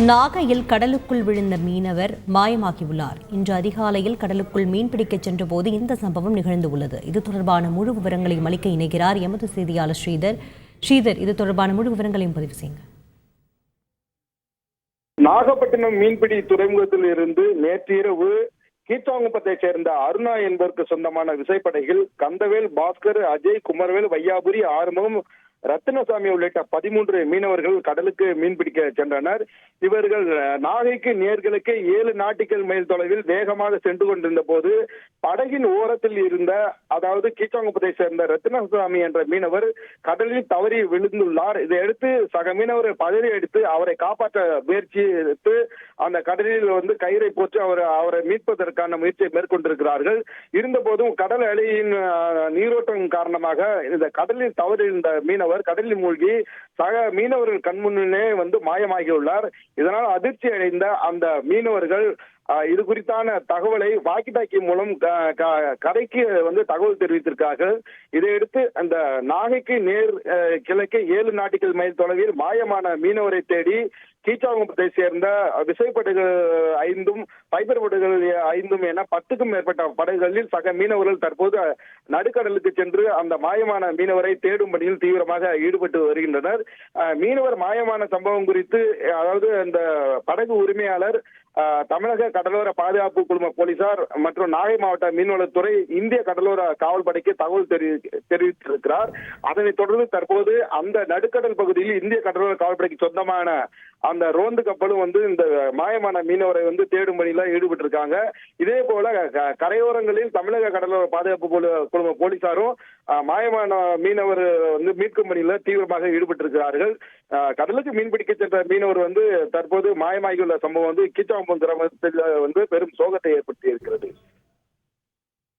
நாகையில் கடலுக்குள் விழுந்த மீனவர் மாயமாகியுள்ளார். இன்று அதிகாலையில் கடலுக்குள் மீன்பிடிக்கச் சென்றபோது இந்த சம்பவம் நிகழ்ந்துள்ளது. இது தொடர்பான முழு விவரங்களையும் அளிக்க இணைகிறார் எமது செய்தியாளர் ஸ்ரீதர். ஸ்ரீதர் இது தொடர்பான முழு விவரங்களையும் பதிவு செய்யுங்க. நாகப்பட்டினம் மீன்பிடி துறைமுகத்தில் இருந்து நேற்றிரவு கீச்சாங்குப்பத்தை சேர்ந்த அருணா என்பவருக்கு சொந்தமான விசைப்படைகள் கந்தவேல் பாஸ்கர் அஜய் குமரவேல் வையாபுரி ஆறுமுகம் ரத்தினசாமி உள்ளிட்ட பதிமூன்று மீனவர்கள் கடலுக்கு மீன்பிடிக்க சென்றனர். இவர்கள் நாகைக்கு நேர்களுக்கு ஏழு நாட்டிக்கல் மைல் தொலைவில் வேகமாக சென்று கொண்டிருந்த போது படகின் ஓரத்தில் இருந்த அதாவது கீச்சாங்குப்பத்தை சேர்ந்த ரத்தினசாமி என்ற மீனவர் கடலில் தவறி விழுந்துள்ளார். இதையடுத்து சக மீனவர் பதவி எடுத்து அவரை காப்பாற்ற முயற்சி எடுத்து அந்த கடலில் வந்து கயிறை போட்டு அவர் அவரை மீட்பதற்கான முயற்சியை மேற்கொண்டிருக்கிறார்கள். இருந்த போதும் கடல் அலையின் நீரோட்டம் காரணமாக இந்த கடலில் தவறி இருந்த அவர் கடலில் மூழ்கி சக மீனவர்கள் கண்முன்னே வந்து மாயமாகியுள்ளார். இதனால் அதிர்ச்சி அடைந்த அந்த மீனவர்கள் இது குறித்தான தகவலை வாக்கி டாக்கி மூலம் கடைக்கு கரைக்கு வந்து தகவல் தெரிவித்திருக்கார்கள் இதையடுத்து அந்த நாகைக்கு நேர் கிழக்கு கிழக்கே ஏழு நாட்டிகள் மைல் தொலைவில் மாயமான மீனவரை தேடி கீச்சாங்குப்பத்தை சேர்ந்த விசைப்படகுகள் ஐந்தும் பைபர் படகுகள் ஐந்தும் என பத்துக்கும் மேற்பட்ட படகுகளில் சக மீனவர்கள் தற்போது நடுக்கடலுக்கு சென்று அந்த மாயமான மீனவரை தேடும் பணியில் தீவிரமாக ஈடுபட்டு வருகின்றனர். அஹ், மீனவர் மாயமான சம்பவம் குறித்து அதாவது அந்த படகு உரிமையாளர் தமிழக கடலோர பாதுகாப்பு குழும போலீசார் மற்றும் நாகை மாவட்ட மீன்வளத்துறை இந்திய கடலோர காவல்படைக்கு தகவல் தெரிவித்திருக்கிறார். அதனைத் தொடர்ந்து தற்போது அந்த நடுக்கடல் பகுதியில் இந்திய கடலோர காவல்படைக்கு சொந்தமான அந்த ரோந்து கப்பலும் வந்து இந்த மாயமான மீனவரை வந்து தேடும் பணியில ஈடுபட்டு இருக்காங்க இதே போல க- கரையோரங்களில் தமிழக கடலோர பாதுகாப்பு குழும போலீசாரும் மாயமான மீனவர் வந்து மீட்கும் பணியில தீவிரமாக ஈடுபட்டு இருக்கிறார்கள் கடலுக்கு மீன்பிடிக்க சென்ற மீனவர் வந்து தற்போது மாயமாகியுள்ள சம்பவம் வந்து கீச்சாம்பம் கிராமத்தில் வந்து பெரும் சோகத்தை ஏற்படுத்தி இருக்கிறது.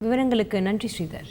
விவரங்களுக்கு நன்றி ஸ்ரீதர்.